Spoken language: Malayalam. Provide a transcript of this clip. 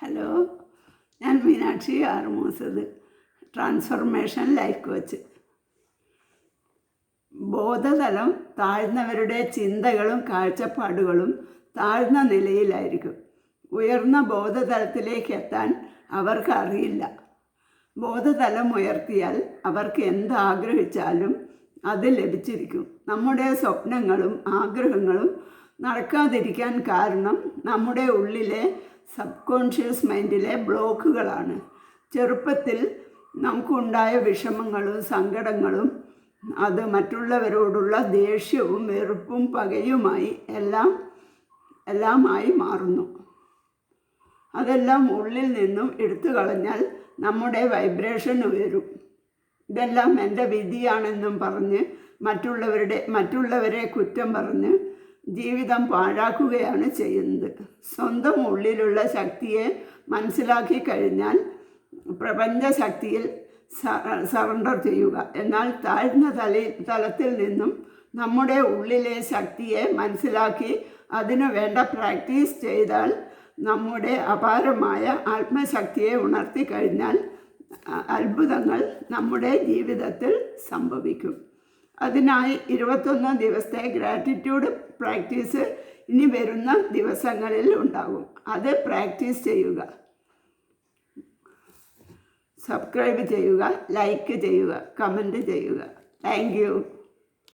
ഹലോ ഞാൻ Meenakshi Arumoosath transformation life coach ബോധതലം താഴ്ന്നവരുടെ ചിന്തകളും കാഴ്ചപ്പാടുകളും താഴ്ന്ന നിലയിലായിരിക്കും. ഉയർന്ന ബോധതലത്തിലേക്ക് എത്താൻ അവർക്ക് അറിയില്ല. ബോധതലം ഉയർത്തിയാൽ അവർക്ക് എന്താഗ്രഹിച്ചാലും അത് ലഭിച്ചിരിക്കും. നമ്മുടെ സ്വപ്നങ്ങളും ആഗ്രഹങ്ങളും നടക്കാതിരിക്കാൻ കാരണം നമ്മുടെ ഉള്ളിലെ സബ് കോൺഷ്യസ് മൈൻഡിലെ ബ്ലോക്കുകളാണ്. ചെറുപ്പത്തിൽ നമുക്കുണ്ടായ വിഷമങ്ങളും സങ്കടങ്ങളും അത് മറ്റുള്ളവരോടുള്ള ദേഷ്യവും വെറുപ്പും പകയുമായി എല്ലാം എല്ലാമായി മാറുന്നു. അതെല്ലാം ഉള്ളിൽ നിന്നും എടുത്തു കളഞ്ഞാൽ നമ്മുടെ വൈബ്രേഷൻ ഉയരും. ഇതെല്ലാം എന്റെ വിധിയാണെന്നും പറഞ്ഞ് മറ്റുള്ളവരുടെ മറ്റുള്ളവരെ കുറ്റം പറഞ്ഞ് ജീവിതം പാഴാക്കുകയാണ് ചെയ്യുന്നത്. സ്വന്തം ഉള്ളിലുള്ള ശക്തിയെ മനസ്സിലാക്കി കഴിഞ്ഞാൽ പ്രപഞ്ച ശക്തിയിൽ സറണ്ടർ ചെയ്യുക. എന്നാൽ താഴ്ന്ന തല തലത്തിൽ നിന്നും നമ്മുടെ ഉള്ളിലെ ശക്തിയെ മനസ്സിലാക്കി അതിനു വേണ്ട പ്രാക്ടീസ് ചെയ്താൽ നമ്മുടെ അപാരമായ ആത്മശക്തിയെ ഉണർത്തി കഴിഞ്ഞാൽ അത്ഭുതങ്ങൾ നമ്മുടെ ജീവിതത്തിൽ സംഭവിക്കും. അതിനായി ഇരുപത്തൊന്ന് ദിവസത്തെ ഗ്രാറ്റിറ്റ്യൂഡ് പ്രാക്ടീസ് ഇനി വരുന്ന ദിവസങ്ങളിൽ ഉണ്ടാകും. അത് പ്രാക്ടീസ് ചെയ്യുക. സബ്സ്ക്രൈബ് ചെയ്യുക ലൈക്ക് ചെയ്യുക കമന്റ് ചെയ്യുക. താങ്ക്